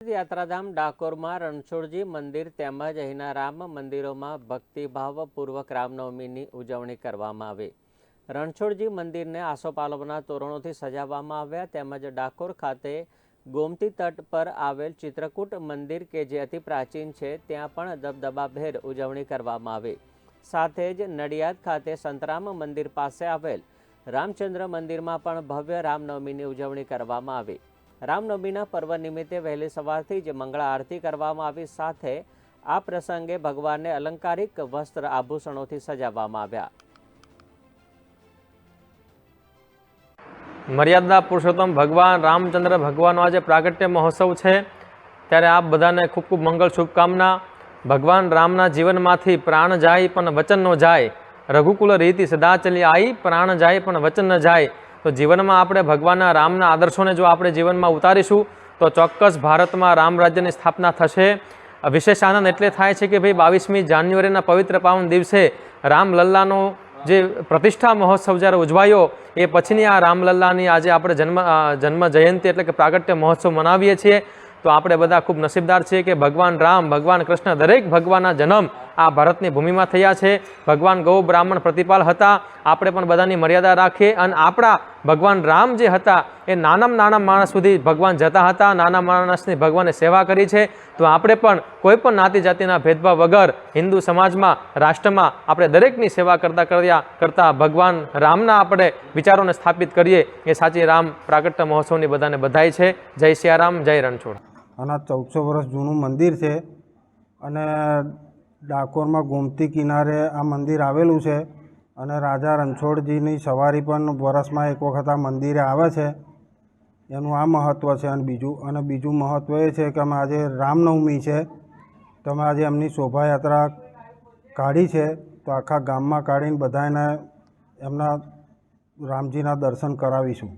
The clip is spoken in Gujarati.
યાત્રાધામ ડાકોરમાં રણછોડજી મંદિર તેમજ અહીંના રામ મંદિરોમાં ભક્તિભાવપૂર્વક રામનવમીની ઉજવણી કરવામાં આવી. રણછોડજી મંદિરને આસોપાલવના તોરણોથી સજાવવામાં આવ્યા તેમજ ડાકોર ખાતે ગોમતી તટ પર આવેલ ચિત્રકૂટ મંદિર કે જે અતિ પ્રાચીન છે, ત્યાં પણ દબદબાભેર ઉજવણી કરવામાં આવી. સાથે જ નડિયાદ ખાતે સંતરામ મંદિર પાસે આવેલ રામચંદ્ર મંદિરમાં પણ ભવ્ય રામનવમીની ઉજવણી કરવામાં આવી. રામનવમીના પર્વ નિમિત્તે વહેલી સવારથી જ મંગળા આરતી કરવામાં આવી. સાથે આ પ્રસંગે ભગવાનને અલંકારિક વસ્ત્ર આભૂષણોથી સજાવવામાં આવ્યા. મર્યાદા પુરુષોત્તમ ભગવાન રામચંદ્ર ભગવાનનો આજે પ્રાગટ્ય મહોત્સવ છે. ત્યારે આપ બધાને ખૂબ ખૂબ મંગળ શુભકામના. ભગવાન રામના જીવનમાંથી પ્રાણ જાય પણ વચન ન જાય. રઘુકુલ રીતિ સદા ચલી આવી પ્રાણ જાય પણ વચન ન જાય. તો જીવનમાં આપણે ભગવાનના રામના આદર્શોને જો આપણે જીવનમાં ઉતારીશું, તો ચોક્કસ ભારતમાં રામ રાજ્યની સ્થાપના થશે. વિશેષ આનંદ એટલે થાય છે કે ભાઈ બાવીસમી જાન્યુઆરીના પવિત્ર પાવન દિવસે રામલલ્લાનો જે પ્રતિષ્ઠા મહોત્સવ જ્યારે ઉજવાયો, એ પછીની આ રામલલ્લાની આજે આપણે જન્મ જન્મ જયંતિ એટલે કે પ્રાગટ્ય મહોત્સવ મનાવીએ છીએ. તો આપણે બધા ખૂબ નસીબદાર છીએ કે ભગવાન રામ, ભગવાન કૃષ્ણ દરેક ભગવાનના જન્મ આ ભારતની ભૂમિમાં થયા છે. ભગવાન ગૌ બ્રાહ્મણ પ્રતિપાલ હતા. આપણે પણ બધાની મર્યાદા રાખીએ અને આપણા ભગવાન રામ જે હતા, એ નાનામાં નાના માણસ સુધી ભગવાન જતા હતા. નાના માણસની ભગવાને સેવા કરી છે. તો આપણે પણ કોઈ પણ નાતી જાતિના ભેદભાવ વગર હિન્દુ સમાજમાં, રાષ્ટ્રમાં આપણે દરેકની સેવા કરતા કર્યા કરતા ભગવાન રામના આપણે વિચારોને સ્થાપિત કરીએ. એ સાચી રામ પ્રાગટ્ય મહોત્સવની બધાને બધાય છે. જય સિયારામ, જય રણછોડ. આના ચૌદસો વર્ષ જૂનું મંદિર છે અને ડાકોરમાં ગોમતી કિનારે આ મંદિર આવેલું છે અને રાજા રણછોડજીની સવારી પણ વરસમાં એક વખત આ મંદિરે આવે છે. એનું આ મહત્ત્વ છે અને બીજું અને બીજું મહત્ત્વ એ છે કે અમે આજે રામનવમી છે. તો અમે આજે એમની શોભાયાત્રા કાઢી છે તો આખા ગામમાં કાઢીને બધાને એમના રામજીના દર્શન કરાવીશું.